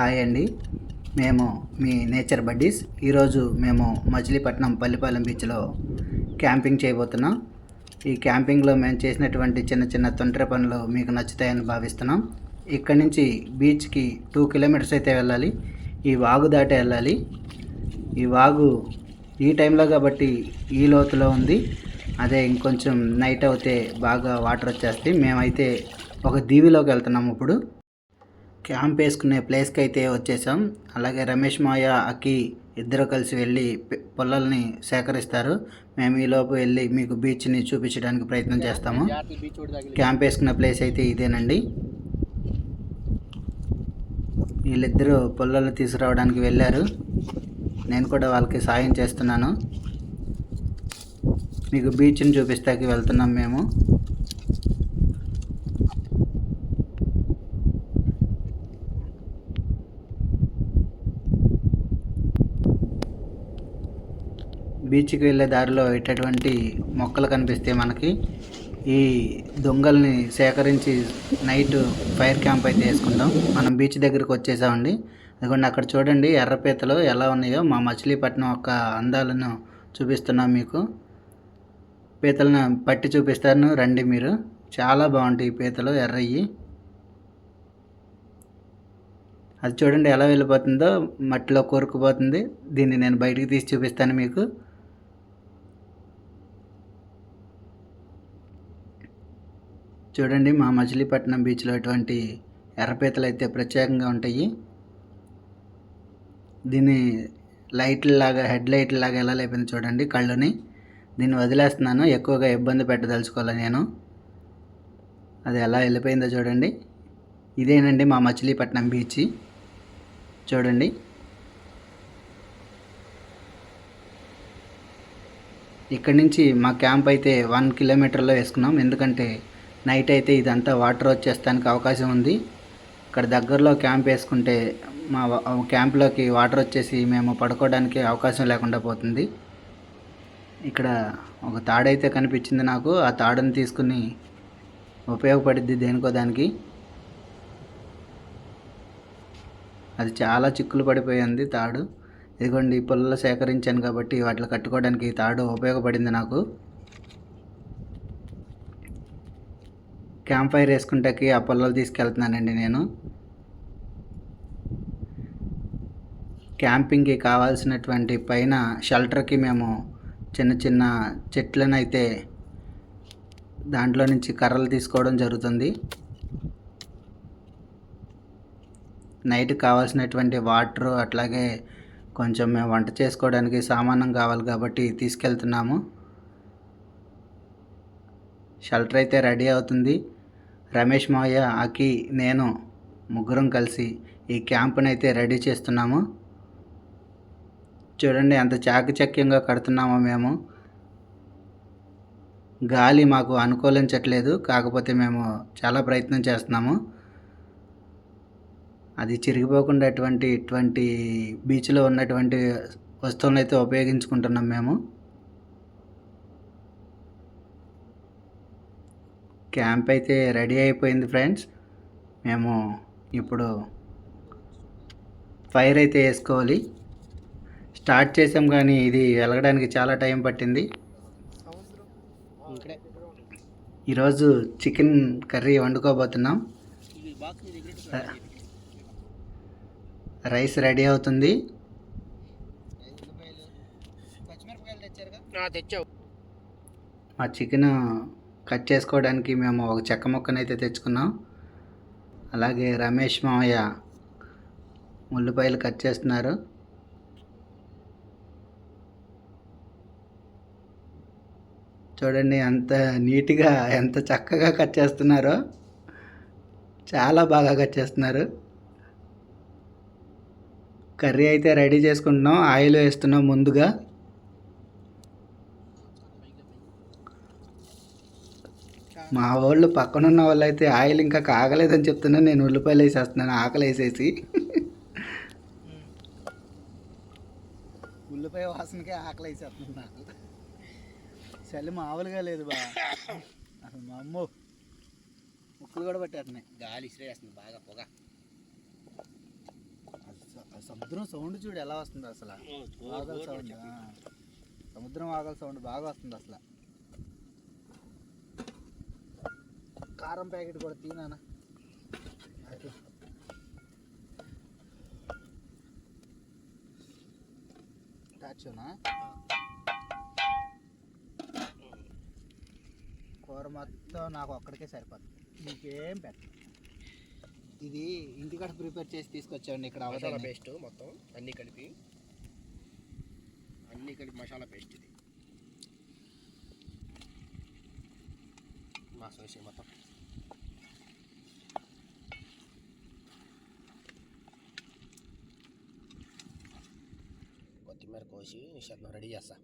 Hi అండి. మేము మీ nature buddies. ఈరోజు మేము మచిలీపట్నం పల్లిపాలెం బీచ్లో క్యాంపింగ్ చేయబోతున్నాం. ఈ క్యాంపింగ్లో మేము చేసినటువంటి చిన్న చిన్న తొంటరి పనులు మీకు నచ్చుతాయని భావిస్తున్నాం. ఇక్కడి నుంచి బీచ్కి టూ కిలోమీటర్స్ అయితే వెళ్ళాలి. ఈ వాగు దాటి వెళ్ళాలి. ఈ వాగు ఈ టైంలో కాబట్టి ఈ లోతులో ఉంది. అదే ఇంకొంచెం నైట్ అవుతే బాగా వాటర్ వచ్చేస్తాయి. మేమైతే ఒక దీవిలోకి వెళ్తున్నాము ఇప్పుడు. క్యాంప్ వేసుకునే ప్లేస్కి అయితే వచ్చేసాం. అలాగే రమేష్ మాయ అకి ఇద్దరు కలిసి వెళ్ళి పి- సేకరిస్తారు. మేము ఈలోపు వెళ్ళి మీకు బీచ్ని చూపించడానికి ప్రయత్నం చేస్తాము. క్యాంప్ వేసుకున్న ప్లేస్ అయితే ఇదేనండి. వీళ్ళిద్దరూ పొలాలను తీసుకురావడానికి వెళ్ళారు. నేను కూడా వాళ్ళకి సాయం చేస్తున్నాను. మీకు బీచ్ని చూపిస్తాకి వెళ్తున్నాం మేము. బీచ్కి వెళ్ళే దారిలో ఇట్టటువంటి మొక్కలు కనిపిస్తే మనకి ఈ దొంగల్ని సేకరించి నైట్ ఫైర్ క్యాంప్ అయితే వేసుకుంటాం. మనం బీచ్ దగ్గరికి వచ్చేసామండి. అదిగోండి అక్కడ చూడండి ఎర్రపీతలు ఎలా ఉన్నాయో. మా మచిలీపట్నం యొక్క అందాలను చూపిస్తున్నాం మీకు. పీతలను పట్టి చూపిస్తాను. రండి మీరు. చాలా బాగుంటాయి పీతలు ఎర్రయ్యి. అది చూడండి ఎలా వెళ్ళిపోతుందో మట్టిలో కోరుకుపోతుంది. దీన్ని నేను బయటికి తీసి చూపిస్తాను మీకు. చూడండి మా మచిలీపట్నం బీచ్లో ఇటువంటి ఎర్రపీతలు అయితే ప్రత్యేకంగా ఉంటాయి. దీన్ని లైట్లలాగా హెడ్ లైట్ లాగా ఎలా లేపింది చూడండి కళ్ళుని. దీన్ని వదిలేస్తున్నాను ఎక్కువగా ఇబ్బంది పెట్టదలుచుకోవాలి నేను. అది ఎలా వెళ్ళిపోయిందో చూడండి. ఇదేనండి మా మచిలీపట్నం బీచ్. చూడండి. ఇక్కడి నుంచి మా క్యాంప్ అయితే వన్ కిలోమీటర్లో వేసుకున్నాం. ఎందుకంటే నైట్ అయితే ఇదంతా వాటర్ వచ్చేస్తానికి అవకాశం ఉంది. ఇక్కడ దగ్గరలో క్యాంప్ వేసుకుంటే మా క్యాంప్లోకి వాటర్ వచ్చేసి మేము పడుకోవడానికి అవకాశం లేకుండా పోతుంది. ఇక్కడ ఒక తాడైతే కనిపించింది నాకు. ఆ తాడుని తీసుకుని ఉపయోగపడిద్ది దేనికో దానికి. అది చాలా చిక్కులు పడిపోయింది తాడు. ఇదిగోండి పుల్లలు సేకరించాను కాబట్టి వాటిని కట్టుకోవడానికి తాడు ఉపయోగపడింది నాకు. క్యాంప్ ఫైర్ వేసుకుంటాకి ఆ పొలాలు తీసుకెళ్తున్నానండి నేను. క్యాంపింగ్కి కావాల్సినటువంటి పైన షెల్టర్కి మేము చిన్న చిన్న చెట్లను అయితే దాంట్లో నుంచి కర్రలు తీసుకోవడం జరుగుతుంది. నైట్ కావాల్సినటువంటి వాటర్ అట్లాగే కొంచెం మేము వంట చేసుకోవడానికి సామానం కావాలి కాబట్టి తీసుకెళ్తున్నాము. షెల్టర్ అయితే రెడీ అవుతుంది. రమేష్ మావయ్య అకి నేను ముగ్గురం కలిసి ఈ క్యాంప్ని అయితే రెడీ చేస్తున్నాము. చూడండి ఎంత చాకచక్యంగా కడుతున్నామో మేము. గాలి మాకు అనుకూలించట్లేదు కాకపోతే మేము చాలా ప్రయత్నం చేస్తున్నాము. అది చిరిగిపోకుండా అటువంటి ఇటువంటి బీచ్లో ఉన్నటువంటి వస్తువులను అయితే ఉపయోగించుకుంటున్నాం మేము. క్యాంప్ అయితే రెడీ అయిపోయింది ఫ్రెండ్స్. మేము ఇప్పుడు ఫైర్ అయితే వేసుకోవాలి. స్టార్ట్ చేసాం కానీ ఇది వెలగడానికి చాలా టైం పట్టింది. ఈరోజు చికెన్ కర్రీ వండుకోబోతున్నాం. రైస్ రెడీ అవుతుంది. తెచ్చావు. మా చికెన్ కట్ చేసుకోవడానికి మేము ఒక చెక్క ముక్కనైతే తెచ్చుకున్నాం. అలాగే రమేష్ మామయ్య ఉల్లిపాయలు కట్ చేస్తున్నారు. చూడండి ఎంత నీట్గా ఎంత చక్కగా కట్ చేస్తున్నారో. చాలా బాగా కట్ చేస్తున్నారు. కర్రీ అయితే రెడీ చేసుకుంటున్నాం. ఆయిల్ వేస్తున్నాం ముందుగా. మా వాళ్ళు పక్కన ఉన్న వాళ్ళు అయితే ఆయిల్ ఇంకా కాగలేదని చెప్తున్నా నేను ఉల్లిపాయలు వేసేస్తున్నాను ఆకలి వేసేసి. ఉల్లిపాయ వాసనకే ఆకలి వేసేస్తుంది నాకు. చలి మామూలుగా లేదు బా. అసలు మా అమ్మో ముక్కులు కూడా పట్టేస్తున్నాయి. గాలి ఇసిరేస్తుంది బాగా పొగ. సముద్రం సౌండ్ చూడు ఎలా వస్తుంది అసలు. ఆగల సౌండ్ ఆ. సముద్రం ఆగల సౌండ్ బాగా వస్తుంది అసలు. కారం ప్యాకెట్ కూడా తినానా టాచోనా కూర మొత్తం నాకు ఒక్కడికే సరిపోతుంది నీకేం పెట్ట ఇది ఇంటికాడ ప్రిపేర్ చేసి తీసుకొచ్చామండి ఇక్కడ మసాలా పేస్ట్ మొత్తం అన్నీ కలిపి. అన్నీ కలిపి మసాలా పేస్ట్ ఇది. మాసం వేసి మొత్తం. కోసి శతం రెడీ చేస్తా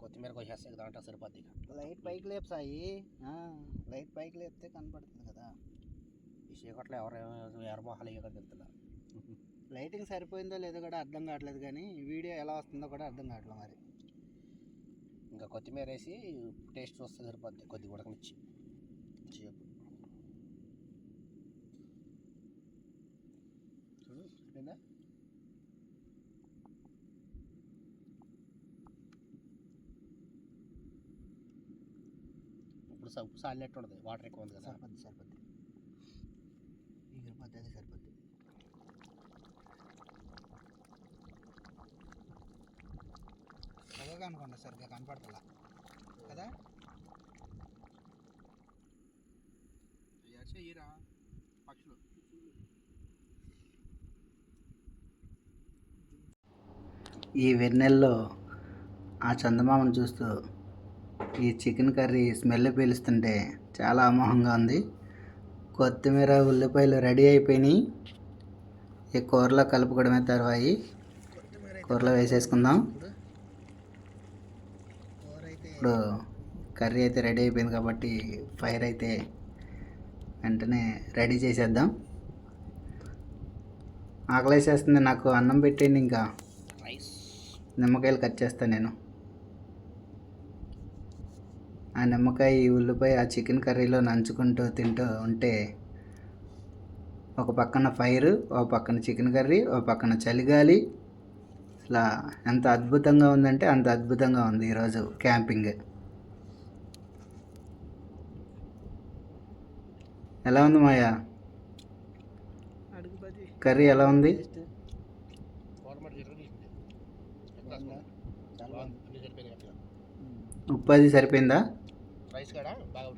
కొత్తిమీర కోసేస్తే ఇక దాంట్లో సరిపోద్ది లైట్ పైకి లేపు సాయి. ఆ, లైట్ పైకి లేపితే కనపడుతుంది కదా. ఈ చీకట్లో ఎవరు ఎవరు మొహాలు తెలుతున్నారు లైటింగ్ సరిపోయిందో లేదో కూడా అర్థం కావట్లేదు కానీ వీడియో ఎలా వస్తుందో కూడా అర్థం కావట్లేదు మరి. ఇంకా కొత్తిమీర వేసి టేస్ట్ వస్తే సరిపోద్ది కొద్దిగా ఉడకనిచ్చి. చేపు ఉప్పు సాలినట్టు ఉండదు వాటర్ ఎక్కువ ఉంది కదా. సరిపోద్ది సరిపోద్ది. అది సరిపోద్ది. చక్కగా అనుకోండి సరిగ్గా కనపడతలా. కదా? పక్షులు. ఈ వెన్నెల్లో ఆ చందమామను చూస్తూ ఈ చికెన్ కర్రీ స్మెల్ పీలుస్తుంటే చాలా అమోహంగా ఉంది. కొత్తిమీర ఉల్లిపాయలు రెడీ అయిపోయినాయి. ఈ కూరలో కలుపుకోవడమే తర్వాయి. కూరలో వేసేసుకుందాం. ఇప్పుడు కర్రీ అయితే రెడీ అయిపోయింది కాబట్టి ఫైర్ అయితే వెంటనే రెడీ చేసేద్దాం. ఆకలేసేస్తుంది నాకు అన్నం పెట్టేయండి ఇంకా. నిమ్మకాయలు కట్ చేస్తాను నేను. ఆ నిమ్మకాయ ఈ ఉల్లిపాయ ఆ చికెన్ కర్రీలో నంచుకుంటూ తింటూ ఉంటే ఒక పక్కన ఫైర్ ఒక పక్కన చికెన్ కర్రీ ఒక పక్కన చలిగాలి. అసలు ఎంత అద్భుతంగా ఉందంటే అంత అద్భుతంగా ఉంది ఈరోజు క్యాంపింగ్. ఎలా ఉంది మాయా? కర్రీ ఎలా ఉంది? ఉప్పు అది సరిపోయిందా? రైస్ కాడ బాగా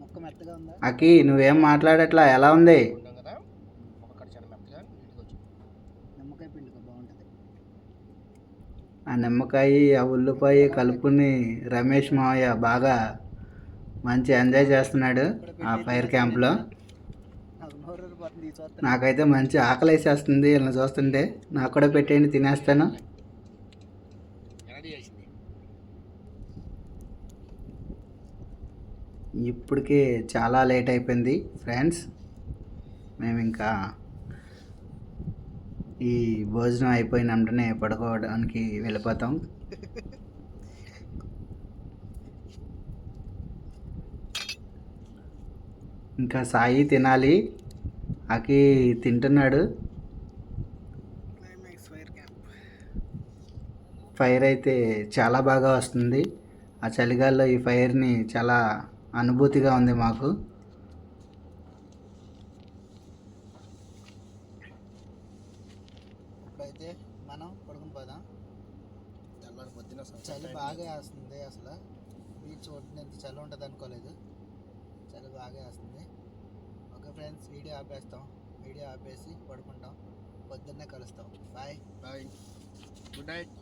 మొక్క మెత్తగా ఉందా? అకి నువ్వేం మాట్లాడట్లా? ఎలా ఉంది? ఉన్నాం కదా. ఒక కడ చాలా మెత్తగా నీట్గా వచ్చింది. నిమ్మకాయ పిండి బాగుంటుంది. ఆ నిమ్మకాయ ఆ ఉల్లిపాయ కలుపుని రమేష్ మావయ్య బాగా మంచి ఎంజాయ్ చేస్తున్నాడు ఆ ఫైర్ క్యాంప్లో. నాకైతే మంచి ఆకలి వేసేస్తుంది వీళ్ళని చూస్తుంటే. నాకు కూడా పెట్టేయండి తినేస్తాను రెడీ చేసింది ఇప్పటికే చాలా లేట్ అయిపోయింది ఫ్రెండ్స్. మేము ఇంకా ఈ భోజనం అయిపోయిన వెంటనే పడుకోవడానికి వెళ్ళిపోతాం. ఇంకా సాయి తినాలి. అకి తింటున్నాడు. ఫైర్ అయితే చాలా బాగా వస్తుంది. ఆ చలిగాల్లో ఈ ఫైర్ని చాలా అనుభూతిగా ఉంది మాకు. ఇప్పుడైతే మనం పడుకుని పోదాం. తెల్లారి పొద్దున చలి బాగా వేస్తుంది అసలు. బీచ్ ఒడ్డునంత చలి ఉంటుంది అనుకోలేదు. చలి బాగా వేస్తుంది. ఓకే ఫ్రెండ్స్ వీడియో ఆపేస్తాం. వీడియో ఆపేసి పడుకుంటాం. పొద్దున్నే కలుస్తాం. బాయ్. బాయ్. Good night.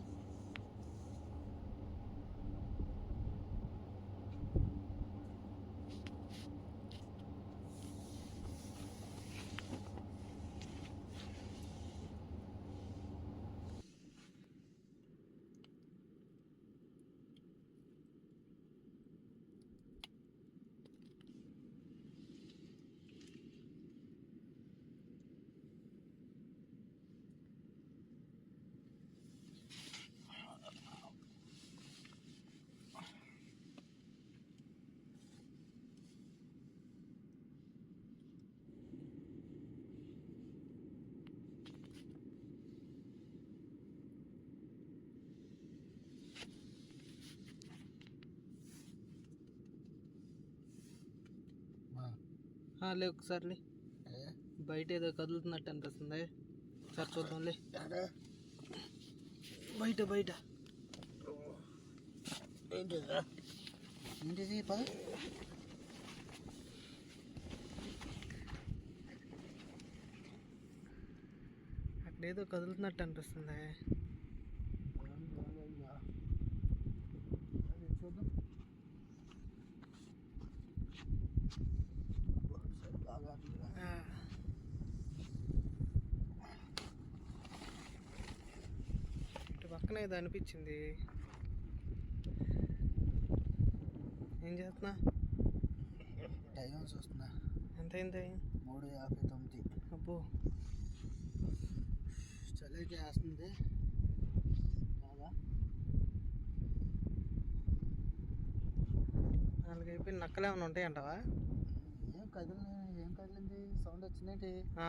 లే ఒకసారి బయట ఏదో కదులుతున్నట్టు అనిపిస్తుంది. ఒకసారి చూద్దాంలే బయట బయట. ఏంటిది? పద? ఏదో కదులుతున్నట్టు అనిపిస్తుంది చూద్దాం ఆ. ఏదో అనిపించింది ఏం చేస్తున్నా? టైం చూస్తున్నా ఎంత అయింది మూడు యాభై తొమ్మిది. అబ్బో. చలి అయితే వేస్తుంది బాగా. నాలుగు అయిపోయి నక్కలు ఏమైనా ఉంటాయంటావా? ఏం కదిలి ఏం కదిలింది? సౌండ్ వచ్చిందేంటి ఆ.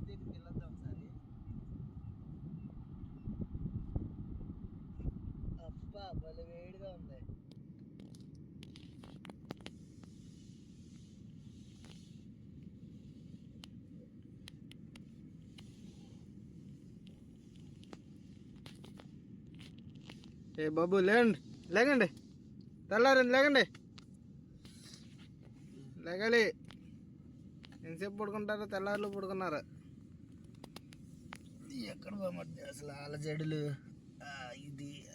దగ్గరికి వెళ్ళొద్దాం ఒకసారి అబ్బా భలే వేడిగా ఉంది. ఏ బాబు లేండి లేకండి. తెల్లారింది లేకండి. లేగాలి. ఎంతసేపు పడుకుంటారు? తెల్లారులు పడుకున్నారు? ఎక్కడ పోమద్ది అసలు ఆలజడులు ఆ, ఇది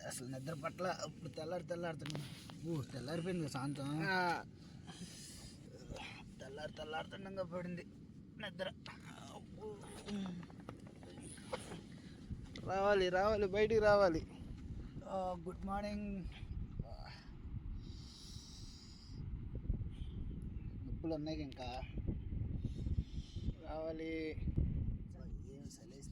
అసలు నిద్ర పట్ల ఇప్పుడు తెల్లారి తెల్లారుతున్నాం ఓ తెల్లారిపోయింది సాయంత్రం. తెల్లారి తెల్లారుతుండగా పడింది నిద్ర. రావాలి రావాలి బయటికి రావాలి. Good morning. నొప్పులు ఉన్నాయి ఇంకా. రావాలి. ఏం సలేసింది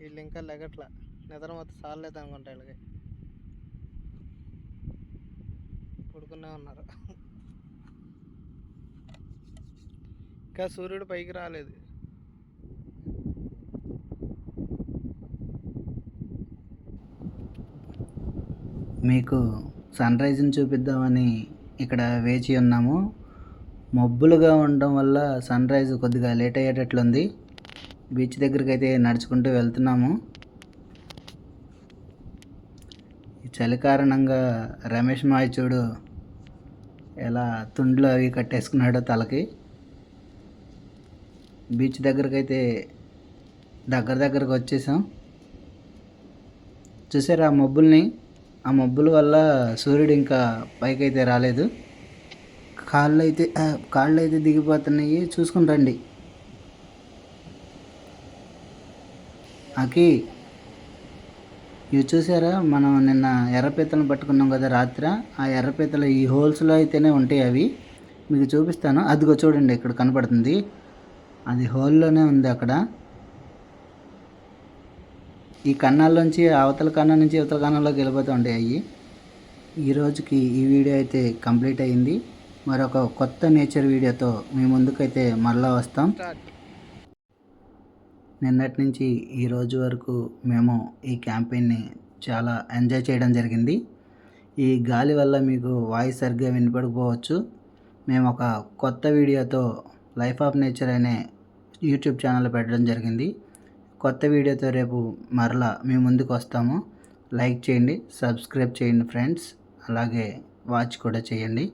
వీళ్ళు ఇంకా లెగట్ల. నిద్ర మొత్తం సాలేదు అనుకుంటా వీళ్ళకి. పడుకునే ఉన్నారు. ఇంకా సూర్యుడు పైకి రాలేదు. మీకు సన్ రైజ్ని చూపిద్దామని ఇక్కడ వేచి ఉన్నాము. మబ్బులుగా ఉండడం వల్ల సన్ రైజ్ కొద్దిగా లేట్ అయ్యేటట్లుంది. బీచ్ దగ్గరికి అయితే నడుచుకుంటూ వెళ్తున్నాము. ఈ చలి కారణంగా రమేష్ మాయచూడు ఎలా తుండ్లు అవి కట్టేసుకున్నాడో తలకి. బీచ్ దగ్గరికి అయితే దగ్గర దగ్గరకు వచ్చేసాం. చూసారు ఆ మబ్బుల్ని? ఆ మబ్బుల వల్ల సూర్యుడు ఇంకా పైకైతే రాలేదు. కాళ్ళు అయితే కాళ్ళు అయితే దిగిపోతున్నాయి. చూసుకుని రండి. అకి ఇవి చూసారా? మనం నిన్న ఎర్రపీతలను పట్టుకున్నాం కదా రాత్రి. ఆ ఎర్రపీతలు ఈ హోల్స్లో అయితేనే ఉంటాయి అవి. మీకు చూపిస్తాను. అదిగో చూడండి ఇక్కడ కనపడుతుంది. అది హోల్లోనే ఉంది అక్కడ. ఈ కన్నాల్లోంచి అవతల కన్నా నుంచి అవతల కన్నాల్లోకి వెళ్ళిపోతూ ఉంటాయి అవి ఈ రోజుకి ఈ వీడియో అయితే కంప్లీట్ అయింది మరొక కొత్త నేచర్ వీడియోతో మీ ముందుకైతే మరలా వస్తాం. నిన్నటి నుంచి ఈ రోజు వరకు మేము ఈ క్యాంపెయిన్ని చాలా ఎంజాయ్ చేయడం జరిగింది. ఈ గాలి వల్ల మీకు వాయిస్ సరిగ్గా వినపడకపోవచ్చు. మేము ఒక కొత్త వీడియోతో లైఫ్ ఆఫ్ నేచర్ అనే యూట్యూబ్ ఛానల్ పెట్టడం జరిగింది. కొత్త వీడియోతో రేపు మరలా మీ ముందుకు వస్తాము. లైక్ చేయండి సబ్స్క్రైబ్ చేయండి ఫ్రెండ్స్. అలాగే వాచ్ కూడా చేయండి.